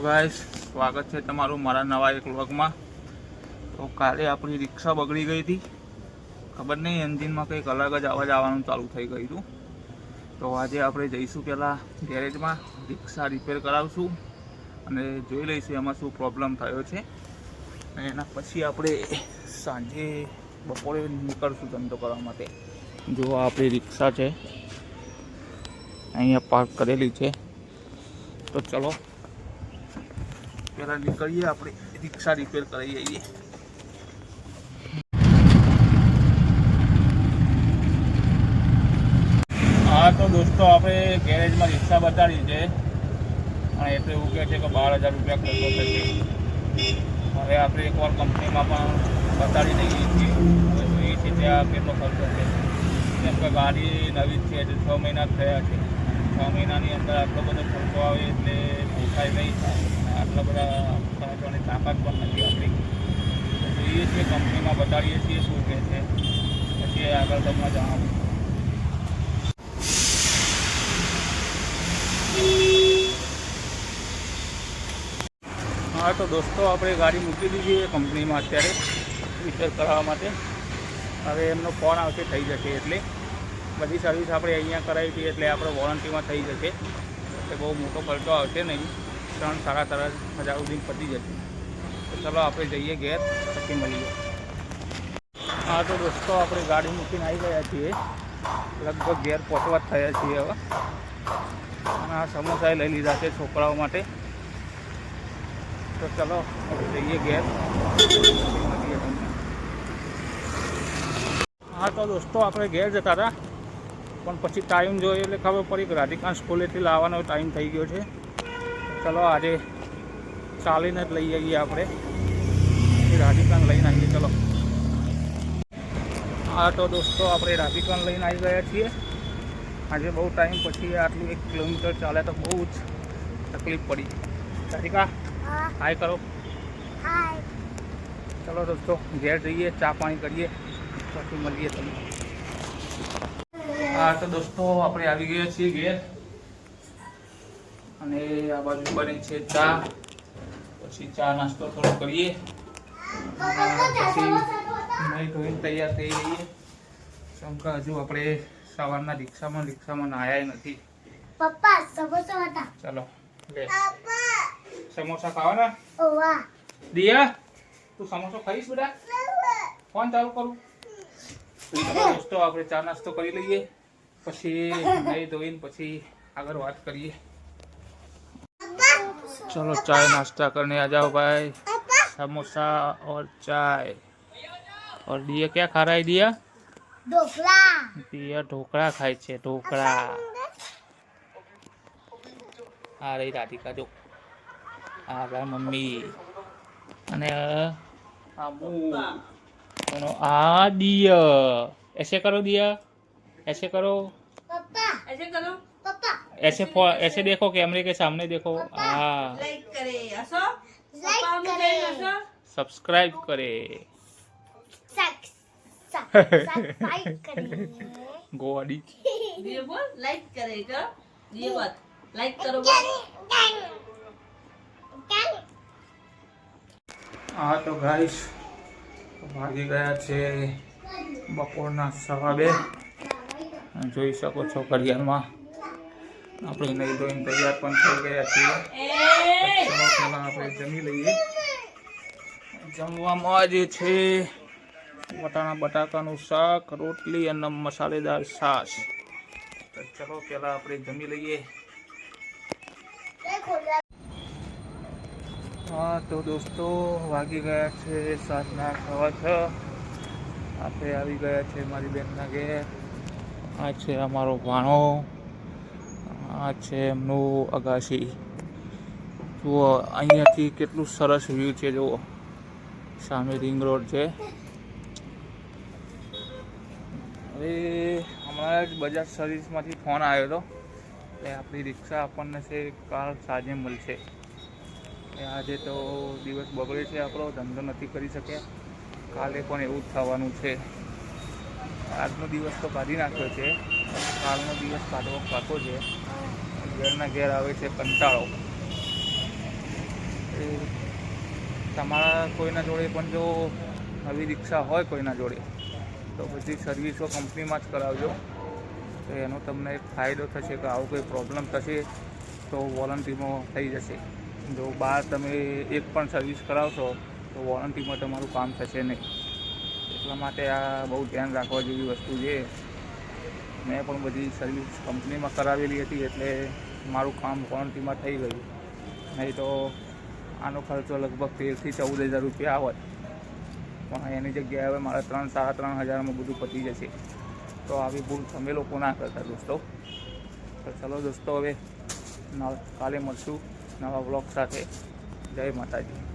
Guys સ્વાગત છે તમારું મારા નવા એક વ્લોગમાં તો કાલે આપણી રિક્ષા બગડી ગઈ હતી. ખબર નહીં, એન્જિનમાં કંઈક અલગ જ અવાજ આવવાનું ચાલુ થઈ ગયું હતું. તો આજે આપણે જઈશું પહેલાં ગેરેજમાં, રિક્ષા રિપેર કરાવશું. અને જોઈ લઈશું એમાં શું પ્રોબ્લેમ થયો છે. અને એના પછી આપણે સાંજે બપોરે નીકળશું ધંધો કરવા માટે. જો આપણી રિક્ષા છે. અહીંયા પાર્ક કરેલી છે. તો ચલો પહેલાં નીકળીએ, આપણે રિક્ષા રિપેર કરી આવીએ. હા, તો દોસ્તો, આપણે ગેરેજમાં રિક્ષા બતાડી છે. અને એટલે એવું કહે છે કે બાર હજાર રૂપિયા ખર્ચો થશે. હવે આપણે એકવાર કંપનીમાં પણ બતાડી દઈએ છીએ. હવે જોઈએ છીએ ત્યાં કેટલો ખર્ચો છે કેમ કે ગાડી નવી છે, એટલે છ મહિના થયા છે. છ મહિનાની અંદર આટલો બધો ખર્ચો આવે એટલે પોસાય નહીં. આટલા બધા ખર્ચોની તાકાત પણ નથી આપણી. જોઈએ છીએ કંપનીમાં બતાડીએ છીએ શું કહે છે. પછી આગળ તમને જણાવું. હા, તો દોસ્તો, આપણે ગાડી મૂકી દીધી છે કંપનીમાં અત્યારે. રિપેર કરાવવા માટે. હવે એમનો ફોન આવશે, થઈ જશે એટલે. બધી સર્વિસ આપણે અહીંયા કરાવી હતી એટલે આપણે વોરંટીમાં થઈ જશે. એટલે બહુ મોટો ખર્ચો આવશે નહીં. ત્રણ સાડા ત્રણ હજાર સુધી પતી જશે. તો ચલો આપણે જઈએ ઘેર, પછી મળીએ. હા, તો દોસ્તો, આપણે ગાડી મૂકીને આવી ગયા છીએ. લગભગ ઘેર પહોંચવા થયા છીએ હવે. અને આ સમોસા લઈ લીધા છે છોકરાઓ માટે. તો ચલો, આપણે જઈએ ઘેર. હા, તો દોસ્તો, આપણે ઘેર જતા હતા. પણ પછી ટાઈમ જોઈએ એટલે ખબર પડી કે રાધિકાંત સ્કૂલેથી લાવવાનો ટાઈમ થઈ ગયો છે. ચલો આજે ચાલીને જ લઈ આવીએ આપણે. રાધિકાંત રાધિકાને લઈને આવીએ ચલો. હા તો દોસ્તો આપણે રાધિકાને લઈને આવી ગયા છીએ. આજે બહુ ટાઈમ પછી આટલું એક કિલોમીટર ચાલે તો બહુ જ તકલીફ પડી. રાધિકા હાય કરો. ચલો દોસ્તો ઘેર જઈએ ચા પાણી કરીએ પછી મળીએ તમને. હા તો દોસ્તો આપણે આવી ગયા છીએ ઘેર. અને આ બાજુ બને છે ચા. પછી ચા નાસ્તો થોડો કરીએ. પછી નહીં ધોઈને તૈયાર થઈ જઈએ શંકા હજુ આપણે સવારના રિક્ષામાં રિક્ષામાં નાયા નથી. પપ્પા સમોસા હતા. ચલો લે. સમોસા ખાવાના? ઓવા. દિયા તું સમોસો ખાઈશ બેટા? ફોન ચાલુ કરું. દોસ્તો આપણે ચા નાસ્તો કરી લઈએ. પછી નહીં ધોઈને પછી આગળ વાત કરીએ चलो चाय नाश्ता करने आ जाओ भाई समोसा और चाय और दिया क्या खा रहा है दिया ઢોકળા દિયા ઢોકળા ખાય છે ઢોકળા આ રહી રાધિકા જો આ રહ્યા મમ્મી અને આ હું અને આ દિયા ऐसे करो दिया ऐसे करो પપ્પા ऐसे करो પપ્પા ऐसे फो- ऐसे देखो कैमरे के सामने देखो हाँ लाइक करे असो લાઈક पापा કરે मुझे असो सब्सक्राइब करे સક સબસ્ક્રાઇબ કરે गोवाडी ये बोल लाइक करेगा ये बात लाइक करो बोल હા તો ગાઈસ વાગી ગયા છે બપોરના સવા બે જોઈ શકો છો ઘડિયાળમાં. આપણે નહીં ડ્રોઈંગ તૈયાર પણ થઈ ગયા છીએ. પહેલાં આપણે જમી લઈએ. જમવામાં જે છે, વટાણા, બટાકાનું શાક, રોટલી અને મસાલેદાર છાશ. તો ચલો પહેલાં આપણે જમી લઈએ. હા, તો દોસ્તો, વાગી ગયા છે સાંજના સવા છ. આપણે આવી ગયા છે મારી બેનના ઘેર. આ છે અમારો ભાણો આ છે એમનું અગાશી. જુઓ, અહીંયાથી કેટલું સરસ વ્યૂ છે, જુઓ. સામે રિંગ રોડ છે. હવે હમણાં જ બજાજ સર્વિસમાંથી ફોન આવ્યો હતો. એટલે આપણી રિક્ષા આપણને છે, કાલ સાંજે મળશે. એ આજે તો દિવસ બગડે છે આપણો, ધંધો નથી કરી શક્યા. કાલે પણ એવું જ થવાનું છે. આજનો દિવસ તો કાઢી નાખ્યો છે. કાલનો દિવસ કાઢવો પાકો છે. ઘેરના ઘેર આવે છે કંટાળો. એ તમારા કોઈના જોડે પણ જો નવી રિક્ષા હોય કોઈના જોડે, તો બધી સર્વિસો કંપનીમાં જ કરાવજો. તો એનો તમને ફાયદો થશે કે આવો કોઈ પ્રોબ્લેમ થશે તો વોરંટીમાં થઈ જશે. જો બહાર તમે એક પણ સર્વિસ કરાવશો તો વોરંટીમાં તમારું કામ થશે નહીં. એટલા માટે આ બહુ ધ્યાન રાખવા જેવી વસ્તુ છે. મેં પણ બધી સર્વિસ કંપનીમાં કરાવેલી હતી એટલે મારું કામ વોરંટીમાં થઈ ગયું. નહીં તો આનો ખર્ચો લગભગ તેરથી ચૌદ હજાર રૂપિયા આવત પણ એની જગ્યાએ હવે મારે ત્રણ, સાડા ત્રણ હજારમાં બધું પતી જશે. તો આવી ભૂલ તમે લોકો ના કરતા દોસ્તો. તો ચલો દોસ્તો હવે કાલે મળશું નવા બ્લોગ સાથે. જય માતાજી.